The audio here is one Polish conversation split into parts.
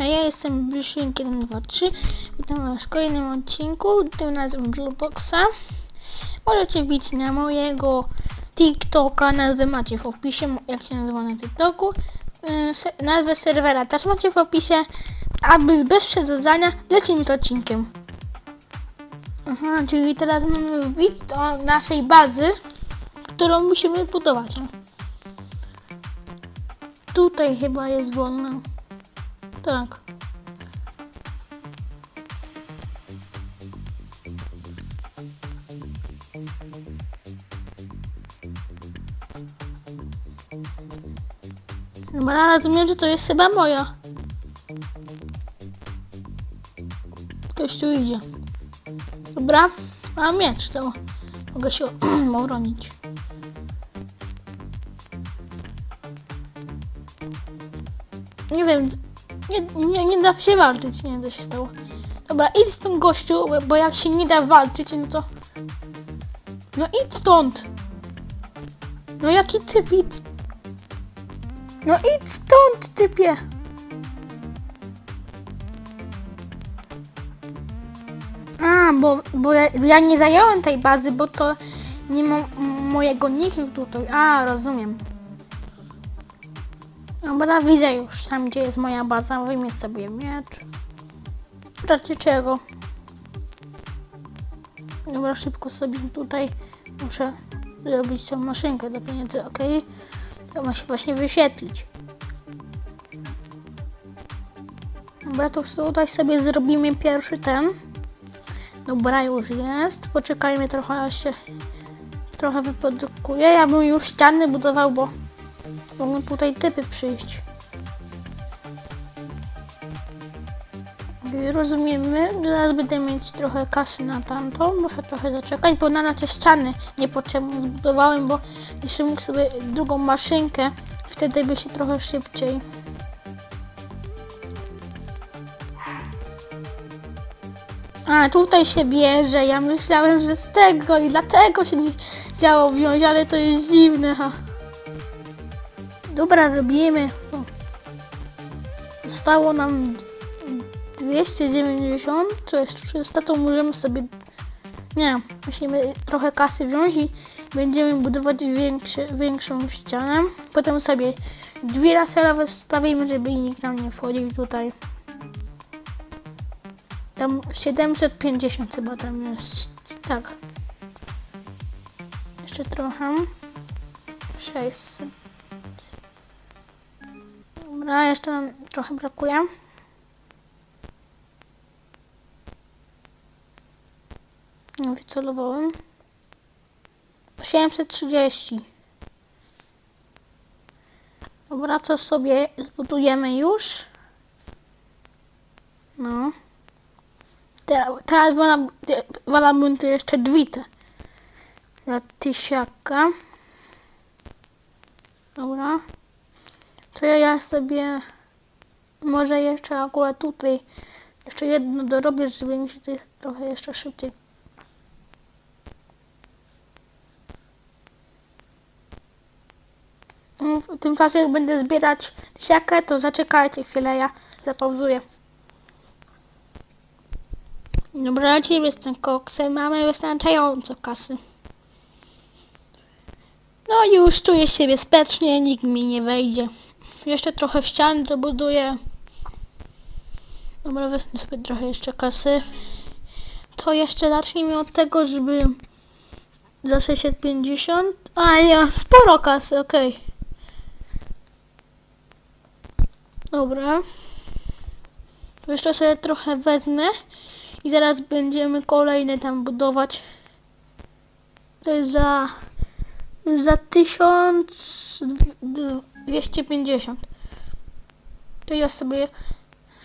Hej, ja jestem Bliszyk123. Witam was w kolejnym odcinku, tym razem Blueboxa. Możecie wbić na mojego TikToka, nazwę macie w opisie, jak się nazywa na TikToku. Se nazwę serwera też macie w opisie. Aby bez przedłużania lecimy z odcinkiem. Aha, czyli teraz mamy wbić do naszej bazy, którą musimy budować. Tutaj chyba jest wolna. Tak. Dobra, rozumiem, że to jest chyba moja. Ktoś tu idzie. Dobra, mam miecz, to mogę się obronić. Nie wiem, nie, nie, nie da się walczyć, nie wiem co się stało. Dobra, idź stąd gościu, bo- jak się nie da walczyć, no to... No idź stąd! No jaki typ, idź... No idź stąd, typie! A, bo, bo ja, ja nie zająłem tej bazy, bo to nie ma mojego niku tutaj. A, rozumiem. Dobra, widzę już tam, gdzie jest moja baza. Wyjmę sobie miecz. W razie czego? Dobra, szybko sobie tutaj muszę zrobić tą maszynkę do pieniędzy, ok? To ma się właśnie wyświetlić. Dobra, to tutaj sobie zrobimy pierwszy ten. Dobra, już jest. Poczekajmy trochę, aż się trochę wyprodukuje. Ja bym już ściany budował, bo mogą tutaj typy przyjść. Rozumiemy, zaraz będę mieć trochę kasy na tamto. Muszę trochę zaczekać, bo na te ściany niepotrzebnie zbudowałem, bo jeszcze mógł sobie drugą maszynkę, wtedy by się trochę szybciej. A, tutaj się bierze. Ja myślałem, że z tego i dlatego się chciało wziąć, ale to jest dziwne, ha. Dobra, robimy. Zostało nam 290, co jest 300, to możemy sobie... Nie, musimy trochę kasy wziąć i będziemy budować większe, większą ścianę. Potem sobie drzwi laserowe wstawimy, żeby nikt nam nie wchodził tutaj. Tam 750 chyba tam jest. Tak. Jeszcze trochę. 600. Dobra, jeszcze nam trochę brakuje. Nie wycelowałem. 830. Dobra, co sobie zbudujemy już? No. Teraz, teraz walałbym tu jeszcze drzwi. Dla tysiaka. Dobra. To ja, sobie może jeszcze akurat tutaj jeszcze jedno dorobię, żeby mi się trochę jeszcze szybciej. No, W tym czasie jak będę zbierać tysiakę, to zaczekajcie chwilę, ja zapauzuję. Dobra, lecimy z tym koksem. Mamy wystarczająco kasy. No już czuję się bezpiecznie, nikt mi nie wejdzie. Jeszcze trochę ścian dobuduję. Dobra, wezmę sobie trochę jeszcze kasy. To jeszcze zacznijmy od tego, żeby za 650. A ja, sporo kasy, okej. Dobra. To jeszcze sobie trochę wezmę. I zaraz będziemy kolejne tam budować. To jest za... za 1250. To ja sobie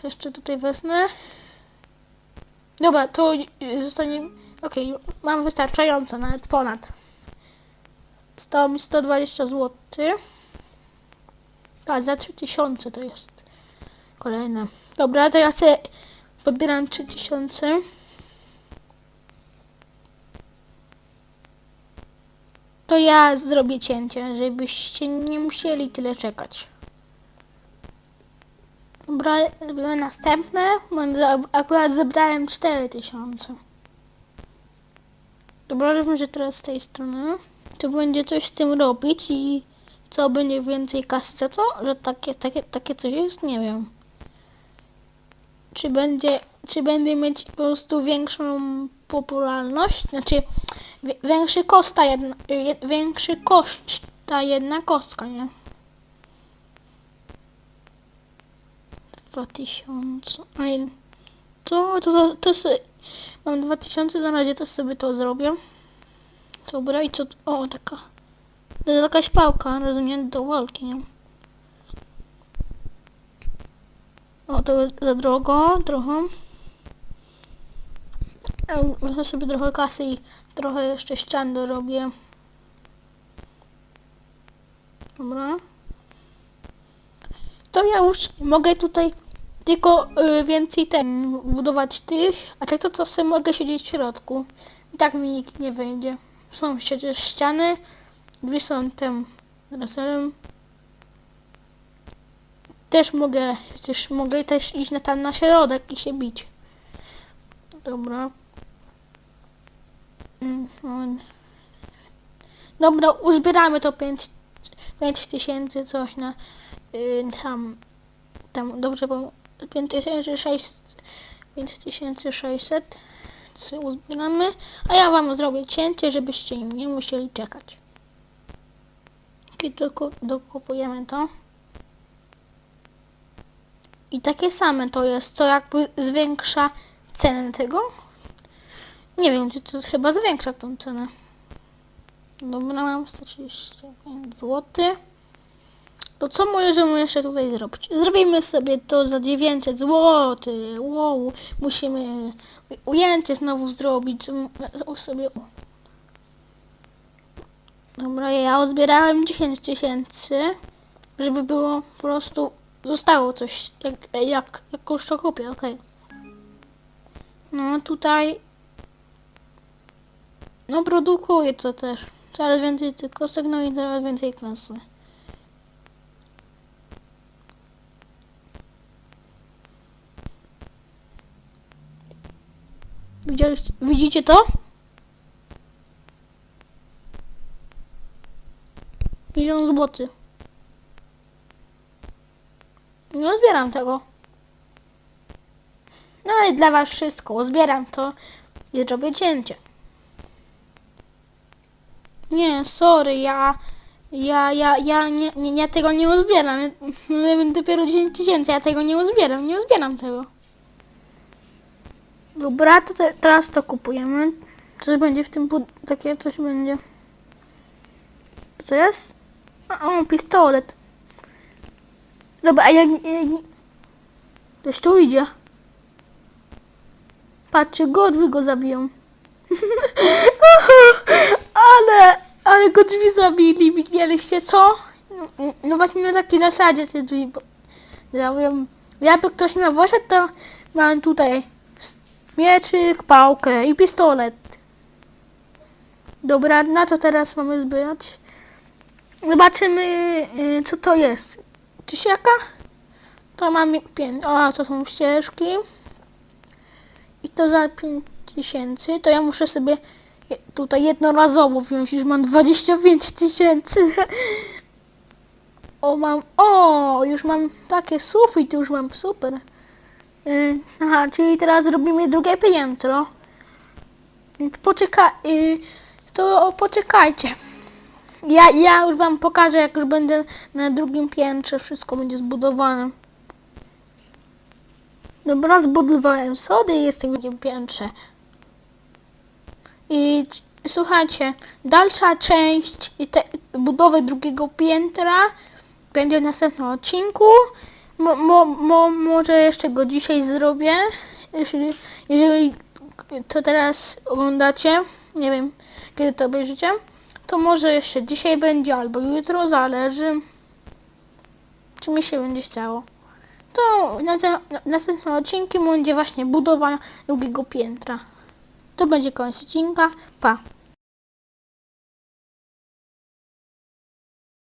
jeszcze tutaj wezmę. Dobra, to zostanie... Okej, mam wystarczająco, nawet ponad. Zostało mi 120 zł. A, za 3000 to jest kolejne. Dobra, to ja sobie Pobieram 3000. To ja zrobię cięcie, żebyście nie musieli tyle czekać. Dobra. Robimy następne. Akurat zebrałem 4000. Dobra, robimy, że teraz z tej strony. To będzie coś z tym robić i co będzie więcej kasy za to? Że takie, takie, takie coś jest? Nie wiem. Czy będzie, czy będę mieć po prostu większą popularność? Znaczy, wi- większy koszt ta jedna, je, większy koszt ta jedna kostka, nie? 2000. A ile? To, to, to, to sobie, mam 2000 na razie, to sobie to zrobię. Dobra, i co, o, taka, to jest jakaś pałka, rozumiem, do walki, nie? O, to za drogo, trochę. Wezmę sobie trochę kasy i trochę jeszcze ścian dorobię. Dobra. To ja już mogę tutaj tylko y, więcej ten budować tych, a tak to co sobie mogę siedzieć w środku. I tak mi nikt nie wejdzie. Są przecież ściany, drzwi są tym reselem. Też mogę, przecież mogę też iść na tam na środek i się bić. Dobra. Mhm. Dobra, uzbieramy to 5 tysięcy coś na y, tam tam dobrze bo 5600 5600 co uzbieramy. A ja wam zrobię cięcie żebyście nie musieli czekać. Doku, dokupujemy to. I takie same to jest to jakby zwiększa cenę tego nie wiem czy to chyba zwiększa tą cenę dobra mam 135 zł to co możemy jeszcze tutaj zrobić? Zrobimy sobie to za 900 zł. Wow, musimy ujęcie znowu zrobić. M- sobie... Dobra, ja odbierałem 10 tysięcy, żeby było po prostu zostało coś, jak, jak, jak kupię, okej. No tutaj no produkuję to też. Coraz więcej tych kostek, no i coraz więcej klasy. Widzieliście, widzicie to? Milion złotych. Nie zbieram tego. No ale dla was wszystko. Zbieram to i zrobię cięcie. Nie, sorry, ja... Ja, ja, ja nie, nie, ja tego nie uzbieram. Ja, ja dopiero 10 tysięcy, ja tego nie uzbieram, nie uzbieram tego. Dobra, to te, teraz to kupujemy. Coś będzie w tym bud... takie coś będzie. Co jest? A, O, pistolet. Dobra, a jak... jak... Ktoś tu idzie. Patrzcie, godwy go zabiją. ale... Ale go drzwi zabili, widzieliście co? No, no właśnie na takiej zasadzie te drzwi bo- zabiją. Jakby ktoś miał poszedł, to mam tutaj mieczyk, pałkę i pistolet. Dobra, na co teraz mamy zbierać? Zobaczymy, y, co to jest. Tysiaka? To mamy 5. O, to są ścieżki. I to za 5 tysięcy. To ja muszę sobie tutaj jednorazowo wziąć. Już mam 25 tysięcy. O, mam... O, już mam takie sufit, już mam super. Yy, aha, czyli teraz robimy drugie piętro. Poczekaj, yy, to poczekajcie. Ja, ja już wam pokażę, jak już będę na drugim piętrze, wszystko będzie zbudowane. Dobra, zbudowałem sody i jestem na drugim piętrze. I słuchajcie, dalsza część te, budowy drugiego piętra będzie w następnym odcinku. Mo, mo, mo, może jeszcze go dzisiaj zrobię. Jeżeli, jeżeli to teraz oglądacie, nie wiem kiedy to obejrzycie, to może jeszcze dzisiaj będzie albo jutro, zależy czy mi się będzie chciało. To na, na, następnym odcinku będzie właśnie budowa drugiego piętra. To będzie koniec odcinka. Pa!